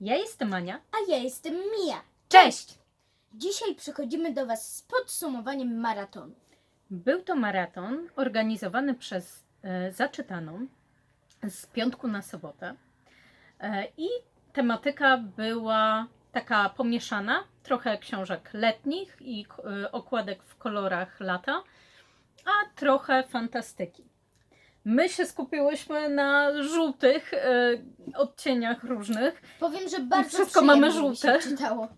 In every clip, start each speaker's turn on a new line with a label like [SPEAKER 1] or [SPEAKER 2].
[SPEAKER 1] Ja jestem Ania.
[SPEAKER 2] A ja jestem Mia.
[SPEAKER 1] Cześć!
[SPEAKER 2] Dzisiaj przychodzimy do Was z podsumowaniem maratonu.
[SPEAKER 1] Był to maraton organizowany przez e, Zaczytaną z piątku na sobotę. E, I tematyka była taka pomieszana, trochę książek letnich i e, okładek w kolorach lata, a trochę fantastyki. My się skupiłyśmy na żółtych e, odcieniach różnych,
[SPEAKER 2] Powiem, że bardzo
[SPEAKER 1] wszystko mamy
[SPEAKER 2] przyjemnie mi
[SPEAKER 1] żółte.
[SPEAKER 2] Się czytało.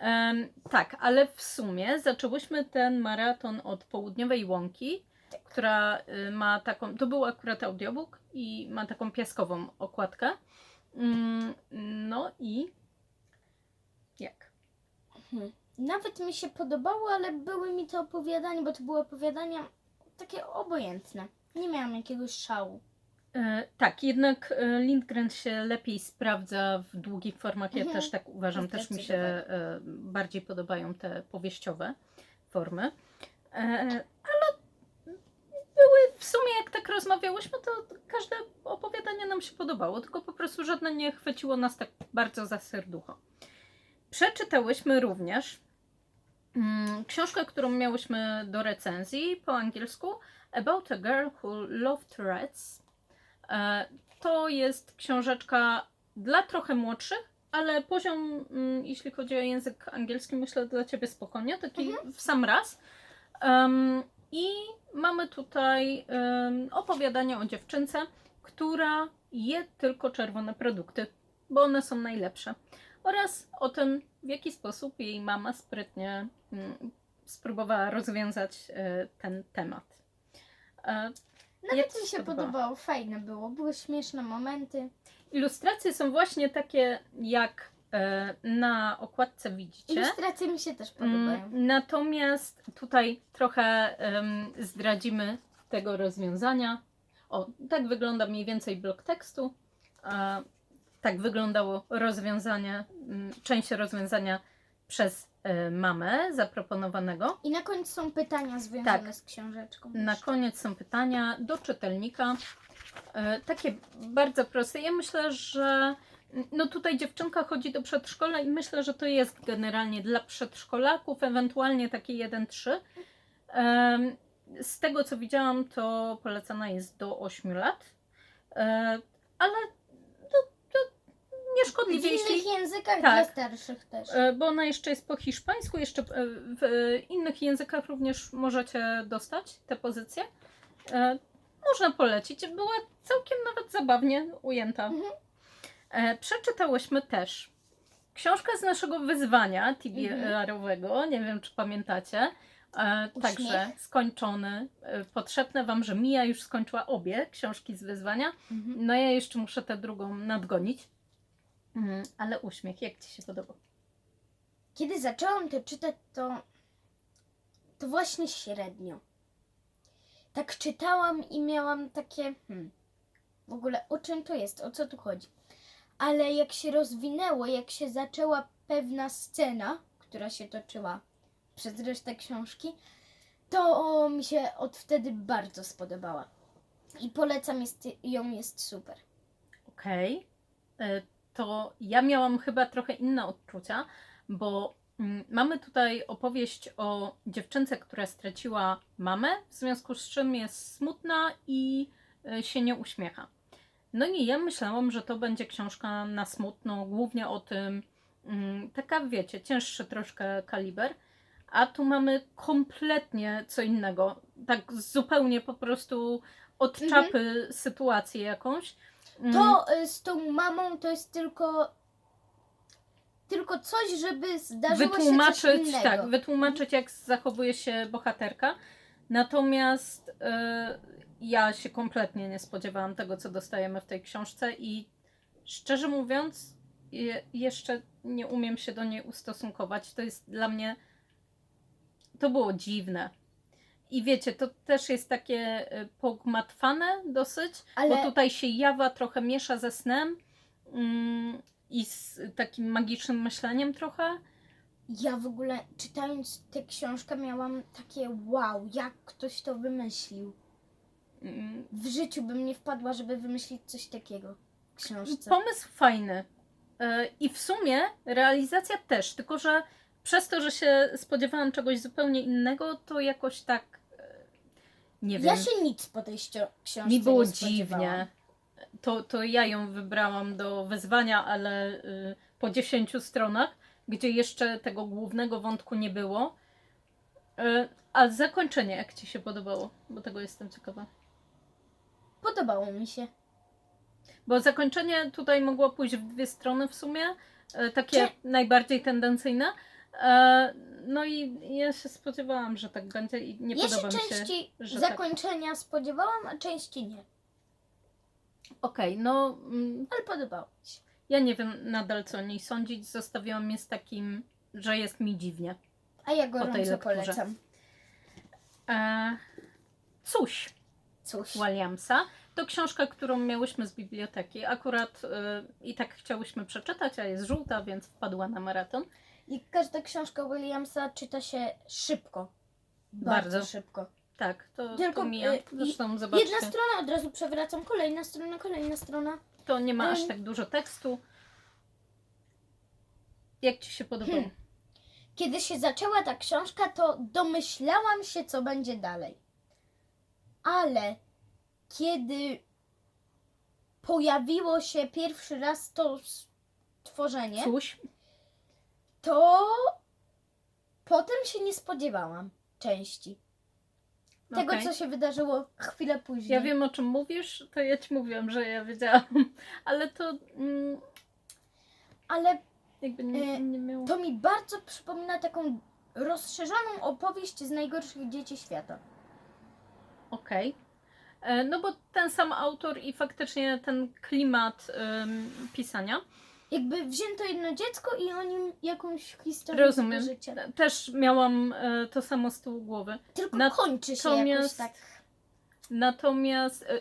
[SPEAKER 1] Em, tak, ale w sumie zaczęłyśmy ten maraton od Południowej Łąki, która y, ma taką, to był akurat audiobook i ma taką piaskową okładkę. Mm, no i jak?
[SPEAKER 2] Hmm. Nawet mi się podobało, ale były mi te opowiadania, bo to były opowiadania takie obojętne. Nie miałam jakiegoś szału.
[SPEAKER 1] E, tak, jednak e, Lindgren się lepiej sprawdza w długich formach. Ja
[SPEAKER 2] Mhm.
[SPEAKER 1] też tak uważam, też mi się e, bardziej podobają te powieściowe formy. E, ale były w sumie, jak tak rozmawiałyśmy, to każde opowiadanie nam się podobało, tylko po prostu żadne nie chwyciło nas tak bardzo za serducho. Przeczytałyśmy również mm, książkę, którą miałyśmy do recenzji po angielsku About a Girl Who Loved Rats. E, To jest książeczka dla trochę młodszych, ale poziom, mm, jeśli chodzi o język angielski, myślę dla Ciebie spokojnie, taki w sam raz. Em, I mamy tutaj em, opowiadanie o dziewczynce, która je tylko czerwone produkty, bo one są najlepsze. Oraz o tym, w jaki sposób jej mama sprytnie mm, spróbowała rozwiązać e, ten temat. E,
[SPEAKER 2] Nawet
[SPEAKER 1] Jak
[SPEAKER 2] mi
[SPEAKER 1] się podobało?
[SPEAKER 2] podobało, fajne było. Były śmieszne momenty.
[SPEAKER 1] Ilustracje są właśnie takie, jak e, na okładce widzicie.
[SPEAKER 2] Ilustracje mi się też podobają.
[SPEAKER 1] Mm, Natomiast tutaj trochę em, zdradzimy tego rozwiązania. O, tak wygląda mniej więcej blok tekstu. A, tak wyglądało rozwiązanie, mm, część rozwiązania przez e, mamę zaproponowanego.
[SPEAKER 2] I na końcu są pytania związane
[SPEAKER 1] Tak.
[SPEAKER 2] z książeczką.
[SPEAKER 1] Na
[SPEAKER 2] jeszcze.
[SPEAKER 1] koniec są pytania do czytelnika. E, takie bardzo proste. Ja myślę, że no tutaj dziewczynka chodzi do przedszkola i myślę, że to jest generalnie dla przedszkolaków, ewentualnie takie 1-3. Em, Z tego co widziałam, to polecana jest do 8 lat. E, Ale
[SPEAKER 2] W
[SPEAKER 1] nieszkodliwie, jeśli
[SPEAKER 2] innych językach
[SPEAKER 1] Tak.
[SPEAKER 2] dla starszych też.
[SPEAKER 1] E, bo ona jeszcze jest po hiszpańsku, jeszcze e, w e, innych językach również możecie dostać te pozycje. Można polecić. Była całkiem nawet zabawnie ujęta.
[SPEAKER 2] Mhm.
[SPEAKER 1] Przeczytałyśmy też książkę z naszego wyzwania TBR-owego, nie wiem czy pamiętacie. E. Także skończony. E, Potrzebne Wam, że Mija już skończyła obie książki z wyzwania.
[SPEAKER 2] Mhm.
[SPEAKER 1] No ja jeszcze muszę tę drugą nadgonić. Mhm, Ale uśmiech, jak Ci się podobał?
[SPEAKER 2] Kiedy zaczęłam to czytać, to, to właśnie średnio. Tak czytałam i miałam takie, hmm, w ogóle o czym to jest, o co tu chodzi. Ale jak się rozwinęło, jak się zaczęła pewna scena, która się toczyła przez resztę książki, to mi się od wtedy bardzo spodobała. I polecam, jest, ją jest super.
[SPEAKER 1] Okej, E, to ja miałam chyba trochę inne odczucia, bo mm, mamy tutaj opowieść o dziewczynce, która straciła mamę, w związku z czym jest smutna i e, się nie uśmiecha. No i ja myślałam, że to będzie książka na smutno, głównie o tym, mm, taka wiecie, cięższy troszkę kaliber, a tu mamy kompletnie co innego, tak zupełnie po prostu od
[SPEAKER 2] Mhm.
[SPEAKER 1] czapy sytuację jakąś.
[SPEAKER 2] To y, z tą mamą to jest tylko tylko coś, żeby zdarzyło się coś
[SPEAKER 1] wytłumaczyć,
[SPEAKER 2] innego.
[SPEAKER 1] tak, wytłumaczyć jak zachowuje się bohaterka. Natomiast e, ja się kompletnie nie spodziewałam tego, co dostajemy w tej książce i szczerze mówiąc, je, jeszcze nie umiem się do niej ustosunkować. To jest dla mnie, to było dziwne. I wiecie, to też jest takie e, pogmatwane dosyć,
[SPEAKER 2] Ale
[SPEAKER 1] bo tutaj się jawa trochę miesza ze snem mm, i z takim magicznym myśleniem trochę.
[SPEAKER 2] ja w ogóle czytając tę książkę miałam takie wow, jak ktoś to wymyślił.
[SPEAKER 1] Mm,
[SPEAKER 2] W życiu bym nie wpadła, żeby wymyślić coś takiego w książce.
[SPEAKER 1] Pomysł fajny, E, I w sumie realizacja też, tylko że przez to, że się spodziewałam czegoś zupełnie innego, to jakoś tak nie wiem.
[SPEAKER 2] Ja się nic po tej książce
[SPEAKER 1] Mi było
[SPEAKER 2] nie
[SPEAKER 1] dziwnie. To, to ja ją wybrałam do wyzwania, ale y, po 10 stronach, gdzie jeszcze tego głównego wątku nie było. Y, a zakończenie, jak Ci się podobało? Bo tego jestem ciekawa.
[SPEAKER 2] Podobało mi się.
[SPEAKER 1] Bo zakończenie tutaj mogło pójść w dwie strony w sumie, e, takie najbardziej tendencyjne. E, No i ja się spodziewałam, że tak będzie i nie
[SPEAKER 2] ja się
[SPEAKER 1] podoba mi się.
[SPEAKER 2] części
[SPEAKER 1] że tak.
[SPEAKER 2] zakończenia spodziewałam, a części nie.
[SPEAKER 1] Okej, no mm,
[SPEAKER 2] Ale podobało mi się.
[SPEAKER 1] ja nie wiem nadal co o niej sądzić. Zostawiłam je z takim, że jest mi dziwnie.
[SPEAKER 2] A ja gorąco
[SPEAKER 1] lekturze.
[SPEAKER 2] polecam.
[SPEAKER 1] E, Coś
[SPEAKER 2] Cóż.
[SPEAKER 1] Williamsa. To książka, którą miałyśmy z biblioteki. Akurat e, i tak chciałyśmy przeczytać, a jest żółta, więc wpadła na maraton.
[SPEAKER 2] I każda książka Williamsa czyta się szybko.
[SPEAKER 1] Bardzo.
[SPEAKER 2] Bardzo, szybko.
[SPEAKER 1] Tak, to,
[SPEAKER 2] Tylko,
[SPEAKER 1] to mija.
[SPEAKER 2] y, i-
[SPEAKER 1] Zresztą zobaczcie.
[SPEAKER 2] Jedna strona, od razu przewracam, kolejna strona, kolejna strona.
[SPEAKER 1] To nie ma aż tak dużo tekstu. Jak ci się podobało?
[SPEAKER 2] Hmm. Kiedy się zaczęła ta książka, to domyślałam się, co będzie dalej. Ale kiedy pojawiło się pierwszy raz to stworzenie,
[SPEAKER 1] Coś?
[SPEAKER 2] to potem się nie spodziewałam części. Tego,
[SPEAKER 1] Okej.
[SPEAKER 2] co się wydarzyło chwilę później.
[SPEAKER 1] Ja wiem o czym mówisz, to ja ci mówiłam, że ja wiedziałam, ale to mm,
[SPEAKER 2] Ale
[SPEAKER 1] jakby nie,
[SPEAKER 2] Y,
[SPEAKER 1] nie miało.
[SPEAKER 2] to mi bardzo przypomina taką rozszerzoną opowieść z najgorszych dzieci świata.
[SPEAKER 1] Okej. E, No bo ten sam autor i faktycznie ten klimat ym, pisania.
[SPEAKER 2] Jakby wzięto jedno dziecko i o nim jakąś historię
[SPEAKER 1] Rozumiem.
[SPEAKER 2] życia.
[SPEAKER 1] Też miałam e, to samo z tyłu głowy.
[SPEAKER 2] Tylko kończy się jakoś
[SPEAKER 1] natomiast-
[SPEAKER 2] tak.
[SPEAKER 1] Natomiast e,
[SPEAKER 2] Nie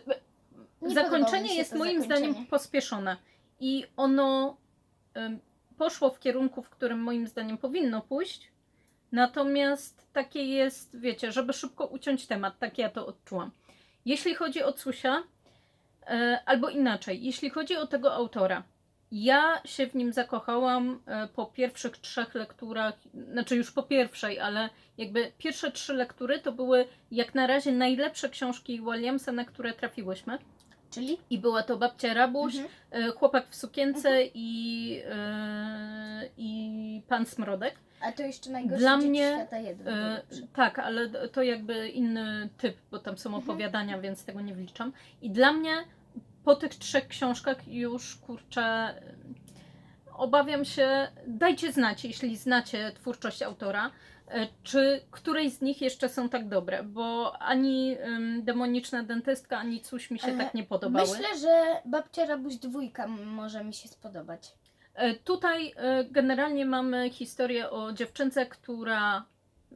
[SPEAKER 2] podobało mi
[SPEAKER 1] zakończenie
[SPEAKER 2] się
[SPEAKER 1] jest
[SPEAKER 2] to
[SPEAKER 1] moim
[SPEAKER 2] zakończenie.
[SPEAKER 1] zdaniem pospieszone i ono ym, poszło w kierunku, w którym moim zdaniem powinno pójść. Natomiast takie jest, wiecie, żeby szybko uciąć temat, tak ja to odczułam. Jeśli chodzi o Cusia, e, albo inaczej, jeśli chodzi o tego autora, ja się w nim zakochałam e, po pierwszych trzech lekturach, znaczy już po pierwszej, ale jakby pierwsze trzy lektury to były jak na razie najlepsze książki Williamsa, na które trafiłyśmy.
[SPEAKER 2] Czyli?
[SPEAKER 1] I była to babcia Rabuś,
[SPEAKER 2] Mhm.
[SPEAKER 1] e, chłopak w sukience i, e, i pan Smrodek.
[SPEAKER 2] A to jeszcze najgorszy
[SPEAKER 1] Dla mnie,
[SPEAKER 2] świata jeden.
[SPEAKER 1] E, tak, ale to jakby inny typ, bo tam są
[SPEAKER 2] Mhm.
[SPEAKER 1] opowiadania, więc tego nie wliczam. I dla mnie po tych trzech książkach już kurczę. Obawiam się, dajcie znać, jeśli znacie twórczość autora, e, czy której z nich jeszcze są tak dobre, bo ani ym, demoniczna dentystka, ani coś mi się
[SPEAKER 2] E,
[SPEAKER 1] tak nie podobały.
[SPEAKER 2] Myślę, że babcia Rabuś dwójka może mi się spodobać.
[SPEAKER 1] E, Tutaj e, generalnie mamy historię o dziewczynce, która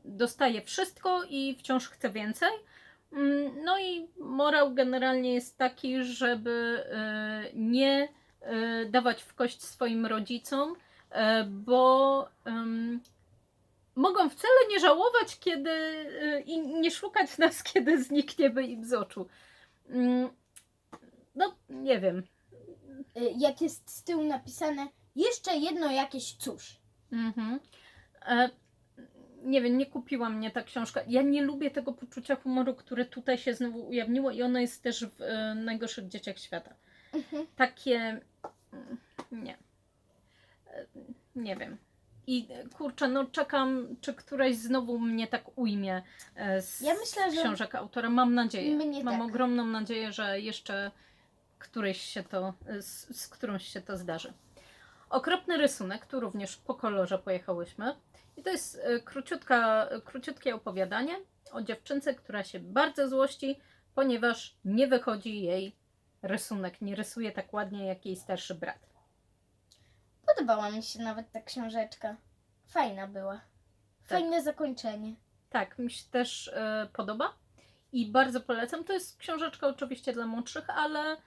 [SPEAKER 1] dostaje wszystko i wciąż chce więcej. Mm, No i morał generalnie jest taki, żeby e, nie dawać w kość swoim rodzicom, bo mogą wcale nie żałować, kiedy i nie szukać nas, kiedy znikniemy im z oczu. Mm, No, nie wiem.
[SPEAKER 2] Y, Jak jest z tyłu napisane jeszcze jedno jakieś coś.
[SPEAKER 1] Mhm. E, nie wiem, nie kupiła mnie ta książka. Ja nie lubię tego poczucia humoru, które tutaj się znowu ujawniło i ono jest też w e, najgorszych dzieciach świata.
[SPEAKER 2] Mhm.
[SPEAKER 1] Takie. mm, Nie. E, Nie wiem. I e, kurczę, no czekam, czy któraś znowu mnie tak ujmie e, z
[SPEAKER 2] Ja myślę, że
[SPEAKER 1] książek autora. Mam nadzieję. Mam
[SPEAKER 2] tak.
[SPEAKER 1] ogromną nadzieję, że jeszcze któryś się to, z, z którąś się to zdarzy. Okropny rysunek, tu również po kolorze pojechałyśmy. I to jest e, króciutka, króciutkie opowiadanie o dziewczynce, która się bardzo złości, ponieważ nie wychodzi jej rysunek, nie rysuje tak ładnie jak jej starszy brat.
[SPEAKER 2] podobała mi się nawet ta książeczka. Fajna była. Fajne zakończenie.
[SPEAKER 1] Tak, mi się też e, podoba i bardzo polecam. To jest książeczka oczywiście dla młodszych, ale e,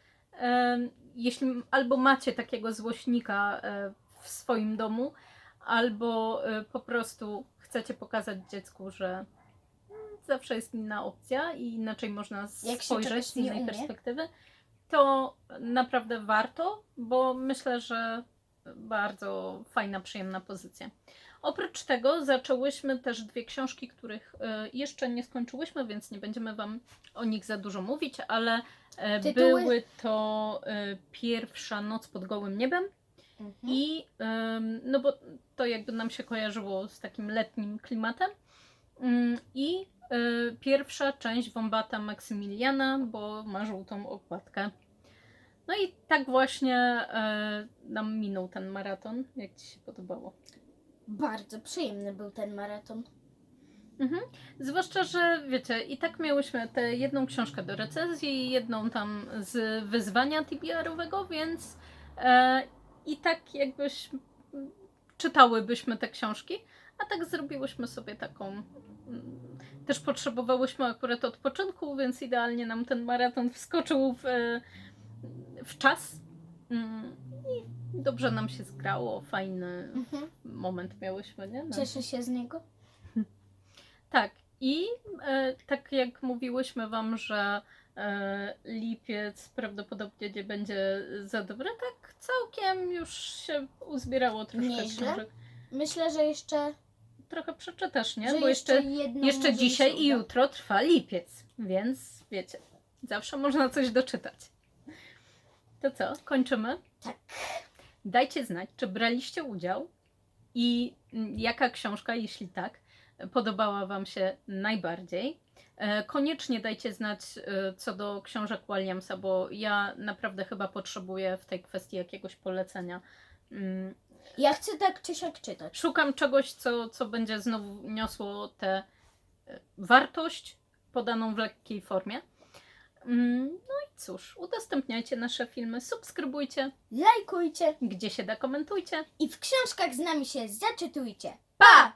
[SPEAKER 1] jeśli albo macie takiego złośnika e, w swoim domu, albo e, po prostu chcecie pokazać dziecku, że mm, zawsze jest inna opcja i inaczej można
[SPEAKER 2] Jak
[SPEAKER 1] spojrzeć z innej perspektywy, to naprawdę warto, bo myślę, że bardzo fajna, przyjemna pozycja. Oprócz tego zaczęłyśmy też dwie książki, których e, jeszcze nie skończyłyśmy, więc nie będziemy Wam o nich za dużo mówić, ale e,
[SPEAKER 2] Tytuły?
[SPEAKER 1] były to e, pierwsza Noc pod gołym niebem
[SPEAKER 2] Mhm.
[SPEAKER 1] i no bo to jakby nam się kojarzyło z takim letnim klimatem. Mm, I pierwsza część Wombata Maksymiliana, bo ma żółtą okładkę. No i tak właśnie nam minął ten maraton. Jak Ci się podobało?
[SPEAKER 2] Bardzo przyjemny był ten maraton.
[SPEAKER 1] Mhm. Zwłaszcza, że wiecie, i tak miałyśmy tę jedną książkę do recenzji, jedną tam z wyzwania TBR-owego, więc e, i tak jakbyś czytałybyśmy te książki, a tak zrobiłyśmy sobie taką. mm, Też potrzebowałyśmy akurat odpoczynku, więc idealnie nam ten maraton wskoczył w, e, w czas. Mm, I dobrze nam się zgrało, fajny
[SPEAKER 2] Mhm.
[SPEAKER 1] moment miałyśmy, nie?
[SPEAKER 2] Cieszę się z niego.
[SPEAKER 1] tak, i e, tak jak mówiłyśmy Wam, że e, lipiec prawdopodobnie nie będzie za dobry, tak całkiem już się uzbierało troszkę
[SPEAKER 2] Nieźle.
[SPEAKER 1] książek.
[SPEAKER 2] Myślę, że jeszcze,
[SPEAKER 1] Trochę przeczytasz, nie?
[SPEAKER 2] że
[SPEAKER 1] Bo jeszcze,
[SPEAKER 2] jedną
[SPEAKER 1] jeszcze
[SPEAKER 2] mi
[SPEAKER 1] dzisiaj
[SPEAKER 2] się
[SPEAKER 1] i
[SPEAKER 2] uda.
[SPEAKER 1] jutro trwa lipiec, więc wiecie, zawsze można coś doczytać. To co, kończymy?
[SPEAKER 2] Tak.
[SPEAKER 1] Dajcie znać, czy braliście udział i mm, jaka książka, jeśli tak, podobała Wam się najbardziej. E, Koniecznie dajcie znać e, co do książek Williamsa, bo ja naprawdę chyba potrzebuję w tej kwestii jakiegoś polecenia. Mm,
[SPEAKER 2] Ja chcę tak czy siak czytać.
[SPEAKER 1] Szukam czegoś, co, co będzie znowu niosło tę e, wartość podaną w lekkiej formie. Mm, No i cóż, udostępniajcie nasze filmy, subskrybujcie,
[SPEAKER 2] Lajkujcie
[SPEAKER 1] gdzie się da, komentujcie.
[SPEAKER 2] i w książkach z nami się zaczytujcie. Pa!